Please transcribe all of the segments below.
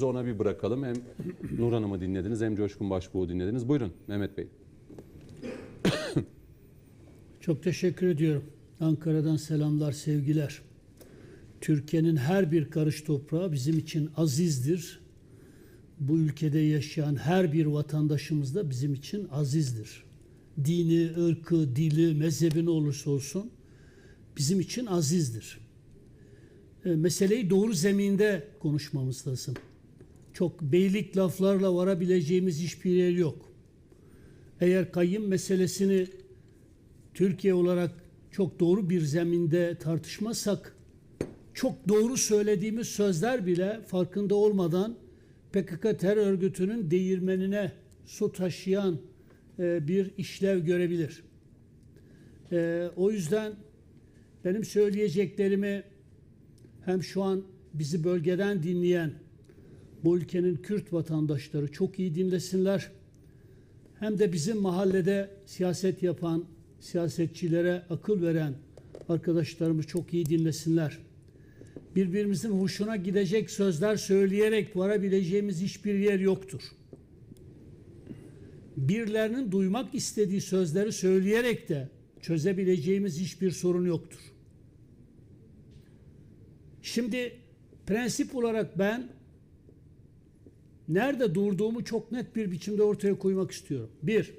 Ona bir bırakalım. Hem Nur Hanım'ı dinlediniz hem Coşkun Başbuğ'u dinlediniz. Buyurun Mehmet Bey. Çok teşekkür ediyorum. Ankara'dan selamlar, sevgiler. Türkiye'nin her bir karış toprağı bizim için azizdir. Bu ülkede yaşayan her bir vatandaşımız da bizim için azizdir. Dini, ırkı, dili, mezhebi ne olursa olsun bizim için azizdir. E, meseleyi doğru zeminde konuşmamız lazım. Çok beylik laflarla varabileceğimiz hiçbir yer yok. Eğer kayyım meselesini Türkiye olarak çok doğru bir zeminde tartışmazsak çok doğru söylediğimiz sözler bile farkında olmadan PKK terör örgütünün değirmenine su taşıyan e, bir işlev görebilir. E, o yüzden benim söyleyeceklerimi hem şu an bizi bölgeden dinleyen bu ülkenin Kürt vatandaşları çok iyi dinlesinler hem de bizim mahallede siyaset yapan siyasetçilere akıl veren arkadaşlarımız çok iyi dinlesinler. Birbirimizin hoşuna gidecek sözler söyleyerek varabileceğimiz hiçbir yer yoktur. Birilerinin duymak istediği sözleri söyleyerek de çözebileceğimiz hiçbir sorun yoktur. Şimdi prensip olarak ben nerede durduğumu çok net bir biçimde ortaya koymak istiyorum. Bir,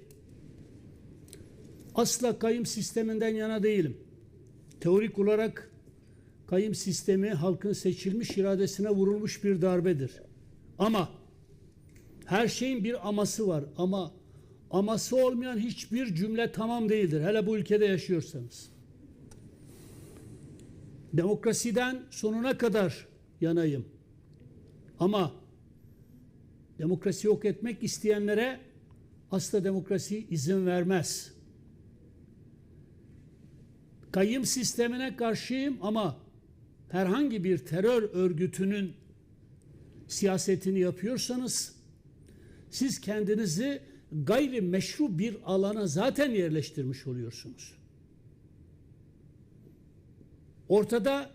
asla kayım sisteminden yana değilim. Teorik olarak kayım sistemi halkın seçilmiş iradesine vurulmuş bir darbedir. Ama her şeyin bir aması var ama aması olmayan hiçbir cümle tamam değildir. Hele bu ülkede yaşıyorsanız. Demokrasiden sonuna kadar yanayım. Ama demokrasi yok etmek isteyenlere asla demokrasi izin vermez. Kayyım sistemine karşıyım ama herhangi bir terör örgütünün siyasetini yapıyorsanız siz kendinizi gayri meşru bir alana zaten yerleştirmiş oluyorsunuz. Ortada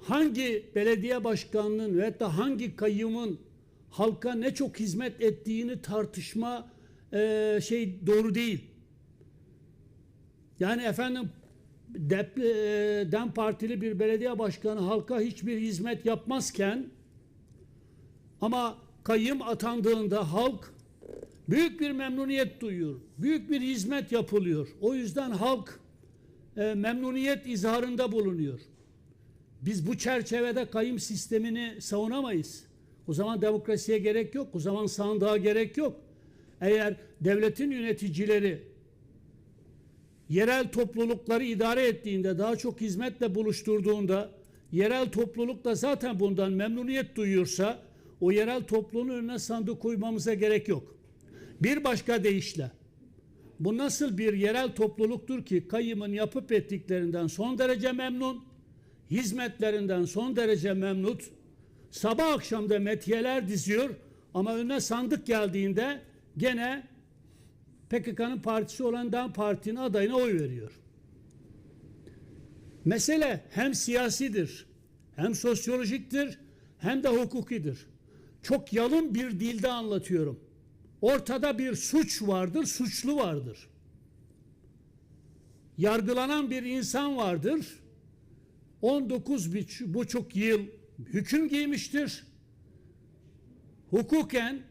hangi belediye başkanının ve da hangi kayyumun halka ne çok hizmet ettiğini tartışma e, şey doğru değil. Yani efendim Dep, e, Dem Partili bir belediye başkanı halka hiçbir hizmet yapmazken ama kayyım atandığında halk büyük bir memnuniyet duyuyor. Büyük bir hizmet yapılıyor. O yüzden halk e, memnuniyet izharında bulunuyor. Biz bu çerçevede kayyum sistemini savunamayız. O zaman demokrasiye gerek yok. O zaman sandığa gerek yok. Eğer devletin yöneticileri yerel toplulukları idare ettiğinde, daha çok hizmetle buluşturduğunda, yerel topluluk da zaten bundan memnuniyet duyuyorsa, o yerel topluluğun önüne sandık koymamıza gerek yok. Bir başka deyişle, bu nasıl bir yerel topluluktur ki kayyımın yapıp ettiklerinden son derece memnun, hizmetlerinden son derece memnun, sabah akşam da metiyeler diziyor ama önüne sandık geldiğinde gene PKK'nın partisi olan DEM Parti'nin adayına oy veriyor. Mesele hem siyasidir, hem sosyolojiktir, hem de hukukidir. Çok yalın bir dilde anlatıyorum. Ortada bir suç vardır, suçlu vardır. Yargılanan bir insan vardır. 19 buçuk yıl hüküm giymiştir. Hukuken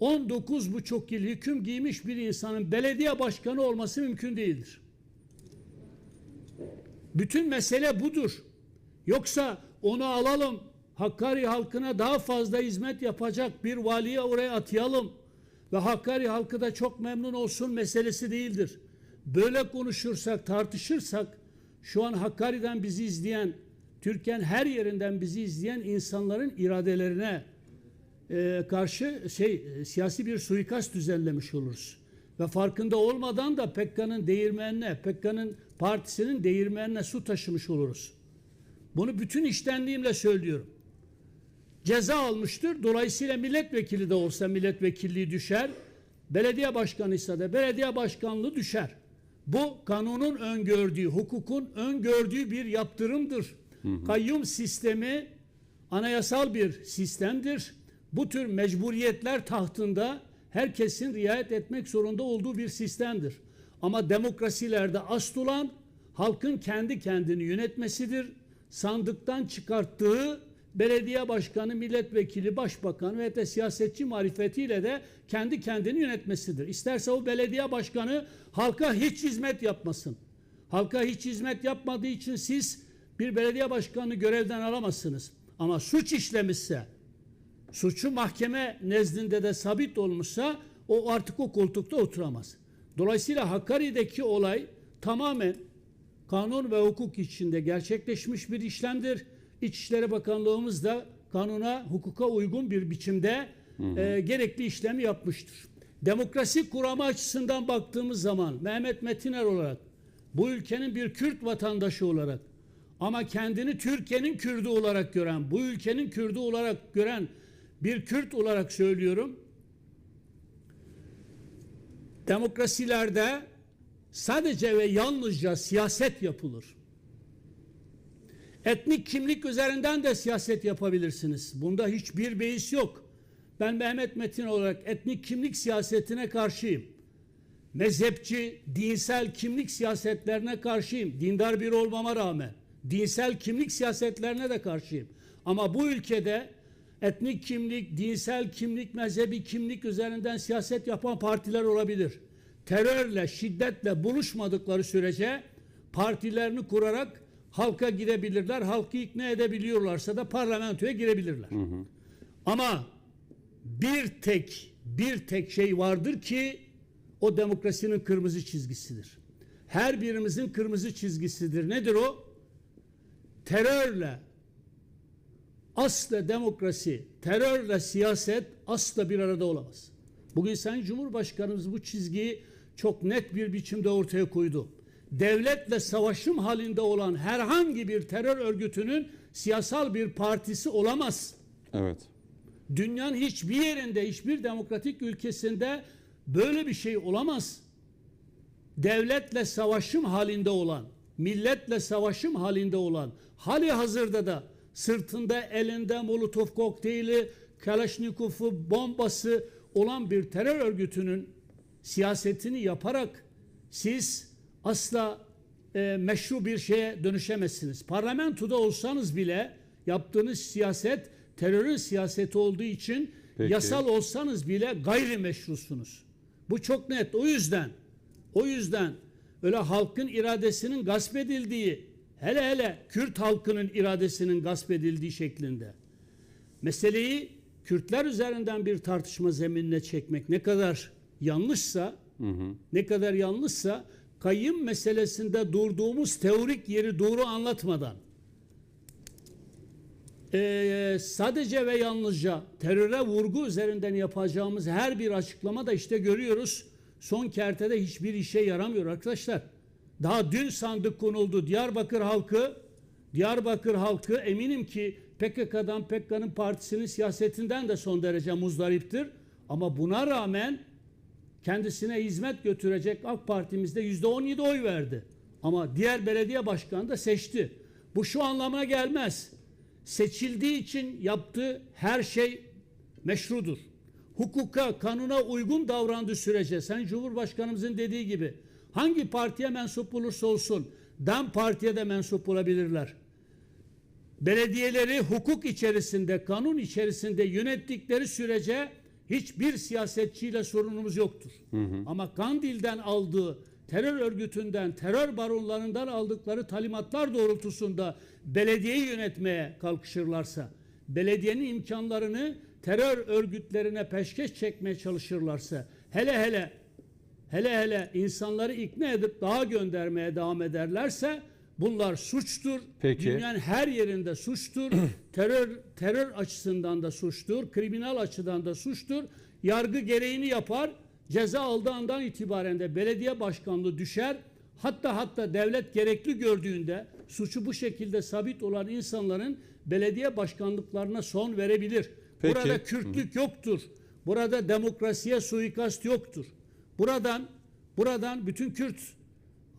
19 buçuk yıl hüküm giymiş bir insanın belediye başkanı olması mümkün değildir. Bütün mesele budur. Yoksa onu alalım, Hakkari halkına daha fazla hizmet yapacak bir valiye oraya atayalım ve Hakkari halkı da çok memnun olsun meselesi değildir. Böyle konuşursak, tartışırsak şu an Hakkari'den bizi izleyen, Türkiye'nin her yerinden bizi izleyen insanların iradelerine e, karşı şey e, siyasi bir suikast düzenlemiş oluruz. Ve farkında olmadan da Pekka'nın değirmenine, Pekka'nın partisinin değirmenine su taşımış oluruz. Bunu bütün iştenliğimle söylüyorum. Ceza almıştır. Dolayısıyla milletvekili de olsa milletvekilliği düşer. Belediye başkanıysa da belediye başkanlığı düşer. Bu kanunun öngördüğü, hukukun öngördüğü bir yaptırımdır. Hı. Kayyum sistemi anayasal bir sistemdir. Bu tür mecburiyetler tahtında herkesin riayet etmek zorunda olduğu bir sistemdir. Ama demokrasilerde asıl olan halkın kendi kendini yönetmesidir. Sandıktan çıkarttığı belediye başkanı, milletvekili, başbakan ve de siyasetçi marifetiyle de kendi kendini yönetmesidir. İsterse o belediye başkanı halka hiç hizmet yapmasın. Halka hiç hizmet yapmadığı için siz bir belediye başkanını görevden alamazsınız. Ama suç işlemişse, suçu mahkeme nezdinde de sabit olmuşsa o artık o koltukta oturamaz. Dolayısıyla Hakkari'deki olay tamamen kanun ve hukuk içinde gerçekleşmiş bir işlemdir. İçişleri Bakanlığımız da kanuna, hukuka uygun bir biçimde e, gerekli işlemi yapmıştır. Demokrasi kuramı açısından baktığımız zaman Mehmet Metiner olarak bu ülkenin bir Kürt vatandaşı olarak ama kendini Türkiye'nin Kürdü olarak gören, bu ülkenin Kürdü olarak gören bir Kürt olarak söylüyorum. Demokrasilerde sadece ve yalnızca siyaset yapılır. Etnik kimlik üzerinden de siyaset yapabilirsiniz. Bunda hiçbir beis yok. Ben Mehmet Metin olarak etnik kimlik siyasetine karşıyım. Mezhepçi, dinsel kimlik siyasetlerine karşıyım. Dindar biri olmama rağmen. Dinsel kimlik siyasetlerine de karşıyım. Ama bu ülkede etnik kimlik, dinsel kimlik, mezhebi kimlik üzerinden siyaset yapan partiler olabilir. Terörle, şiddetle buluşmadıkları sürece partilerini kurarak halka girebilirler. Halkı ikna edebiliyorlarsa da parlamentoya girebilirler. Ama bir tek bir tek şey vardır ki o demokrasinin kırmızı çizgisidir. Her birimizin kırmızı çizgisidir. Nedir o? Terörle asla demokrasi, terörle siyaset asla bir arada olamaz. Bugün Sayın Cumhurbaşkanımız bu çizgiyi çok net bir biçimde ortaya koydu. Devletle savaşım halinde olan herhangi bir terör örgütünün siyasal bir partisi olamaz. Evet. Dünyanın hiçbir yerinde, hiçbir demokratik ülkesinde böyle bir şey olamaz. Devletle savaşım halinde olan, milletle savaşım halinde olan, hali hazırda da sırtında elinde Molotov kokteyli, Kalaşnikov'u, bombası olan bir terör örgütünün siyasetini yaparak siz asla e, meşru bir şeye dönüşemezsiniz. Parlamentoda olsanız bile yaptığınız siyaset terörün siyaseti olduğu için Peki. yasal olsanız bile gayrimeşrusunuz. Bu çok net. O yüzden o yüzden öyle halkın iradesinin gasp edildiği hele hele Kürt halkının iradesinin gasp edildiği şeklinde meseleyi Kürtler üzerinden bir tartışma zeminine çekmek ne kadar yanlışsa ne kadar yanlışsa kayyım meselesinde durduğumuz teorik yeri doğru anlatmadan eee, sadece ve yalnızca teröre vurgu üzerinden yapacağımız her bir açıklama da işte görüyoruz. Son kertede hiçbir işe yaramıyor arkadaşlar. Daha dün sandık konuldu. Diyarbakır halkı Diyarbakır halkı eminim ki PKK'dan PKK'nın partisinin siyasetinden de son derece muzdariptir. Ama buna rağmen kendisine hizmet götürecek AK Parti'mizde yüzde 17 oy verdi. Ama diğer belediye başkanı da seçti. Bu şu anlamına gelmez. Seçildiği için yaptığı her şey meşrudur. Hukuka, kanuna uygun davrandığı sürece sen Cumhurbaşkanımızın dediği gibi hangi partiye mensup olursa olsun DEM partiye de mensup olabilirler. Belediyeleri hukuk içerisinde, kanun içerisinde yönettikleri sürece hiçbir siyasetçiyle sorunumuz yoktur. Ama Kandil'den aldığı terör örgütünden, terör baronlarından aldıkları talimatlar doğrultusunda belediyeyi yönetmeye kalkışırlarsa, belediyenin imkanlarını terör örgütlerine peşkeş çekmeye çalışırlarsa, hele hele hele hele insanları ikna edip daha göndermeye devam ederlerse bunlar suçtur. Peki. Dünyanın her yerinde suçtur. terör terör açısından da suçtur. Kriminal açıdan da suçtur. Yargı gereğini yapar. Ceza aldığı andan itibaren de belediye başkanlığı düşer. Hatta hatta devlet gerekli gördüğünde suçu bu şekilde sabit olan insanların belediye başkanlıklarına son verebilir. Peki. Burada Kürtlük yoktur. Burada demokrasiye suikast yoktur. Buradan buradan bütün Kürt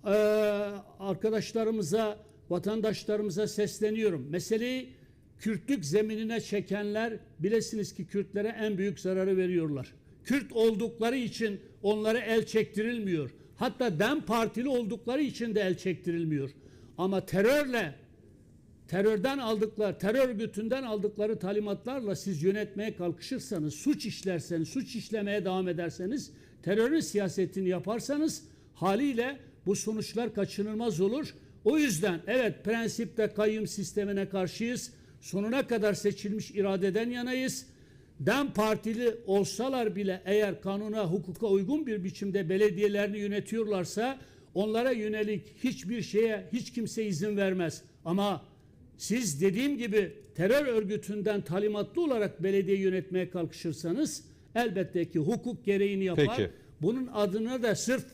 e, arkadaşlarımıza, vatandaşlarımıza sesleniyorum. Meseleyi Kürtlük zeminine çekenler bilesiniz ki Kürtlere en büyük zararı veriyorlar. Kürt oldukları için onlara el çektirilmiyor. Hatta DEM partili oldukları için de el çektirilmiyor. Ama terörle terörden aldıkları, terör örgütünden aldıkları talimatlarla siz yönetmeye kalkışırsanız, suç işlerseniz, suç işlemeye devam ederseniz, terörün siyasetini yaparsanız haliyle bu sonuçlar kaçınılmaz olur. O yüzden evet prensipte kayyum sistemine karşıyız. Sonuna kadar seçilmiş iradeden yanayız. DEM partili olsalar bile eğer kanuna, hukuka uygun bir biçimde belediyelerini yönetiyorlarsa onlara yönelik hiçbir şeye hiç kimse izin vermez. Ama siz dediğim gibi terör örgütünden talimatlı olarak belediye yönetmeye kalkışırsanız elbette ki hukuk gereğini yapar. Peki. Bunun adına da sırf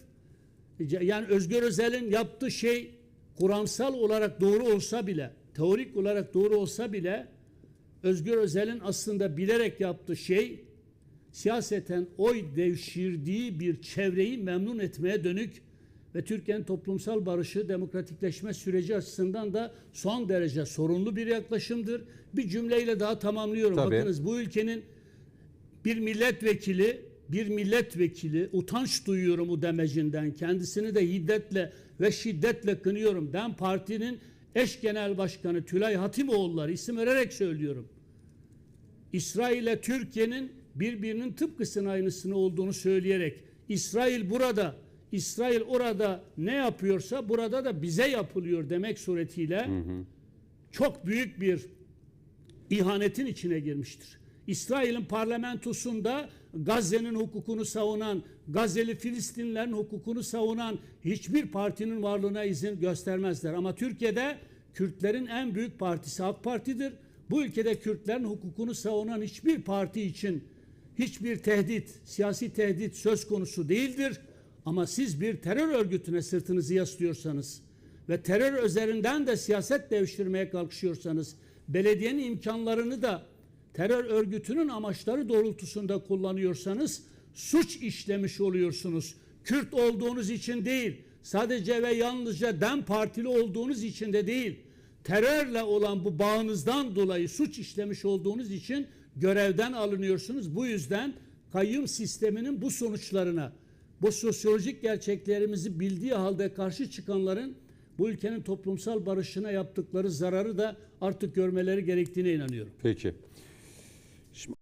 yani Özgür Özel'in yaptığı şey kuramsal olarak doğru olsa bile, teorik olarak doğru olsa bile Özgür Özel'in aslında bilerek yaptığı şey siyaseten oy devşirdiği bir çevreyi memnun etmeye dönük ve Türkiye'nin toplumsal barışı, demokratikleşme süreci açısından da son derece sorunlu bir yaklaşımdır. Bir cümleyle daha tamamlıyorum. Tabii. Bakınız bu ülkenin bir milletvekili bir milletvekili utanç duyuyorum bu demecinden. Kendisini de hiddetle ve şiddetle kınıyorum. DEM Parti'nin eş genel başkanı Tülay Hatimoğulları isim vererek söylüyorum. İsrail ile Türkiye'nin birbirinin tıpkısının aynısını olduğunu söyleyerek İsrail burada, İsrail orada ne yapıyorsa burada da bize yapılıyor demek suretiyle çok büyük bir ihanetin içine girmiştir. İsrail'in parlamentosunda Gazze'nin hukukunu savunan, Gazze'li Filistinlerin hukukunu savunan hiçbir partinin varlığına izin göstermezler. Ama Türkiye'de Kürtlerin en büyük partisi AK Parti'dir. Bu ülkede Kürtlerin hukukunu savunan hiçbir parti için hiçbir tehdit, siyasi tehdit söz konusu değildir. Ama siz bir terör örgütüne sırtınızı yaslıyorsanız ve terör üzerinden de siyaset devşirmeye kalkışıyorsanız, belediyenin imkanlarını da terör örgütünün amaçları doğrultusunda kullanıyorsanız suç işlemiş oluyorsunuz. Kürt olduğunuz için değil, sadece ve yalnızca DEM partili olduğunuz için de değil, terörle olan bu bağınızdan dolayı suç işlemiş olduğunuz için görevden alınıyorsunuz. Bu yüzden kayyum sisteminin bu sonuçlarına, bu sosyolojik gerçeklerimizi bildiği halde karşı çıkanların bu ülkenin toplumsal barışına yaptıkları zararı da artık görmeleri gerektiğine inanıyorum. Peki. Şimdi